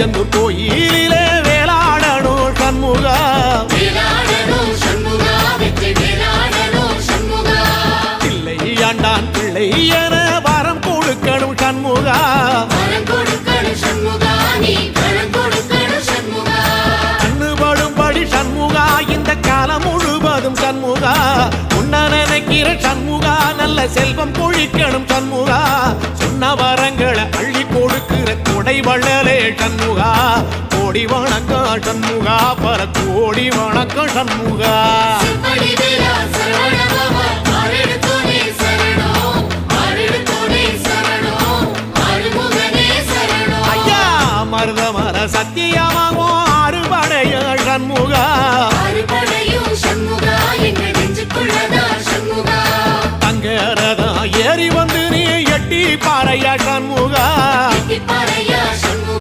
திருச்செந்தூர் கோயிலிலே வேளாடணும் சண்முகா. சண்முகா பிள்ளை என வரம் கொடுக்கணும் சண்முகா. கண்ணுபடும்படி சண்முகா இந்த காலம் முழுவதும் சண்முகா. உன்ன நினைக்கிற சண்முகா நல்ல செல்வம் பொழிக்கணும் சண்முகா. சொன்ன கோடி வணக்கம் சண்முகா பல கோடி வணக்கம் சண்முகா. ஐயா மருத மர சத்தியமாகும் அறுபடைய சண்முகா. தங்கரதா ஏறி வந்து நீ எட்டி பாறையா சண்முகா.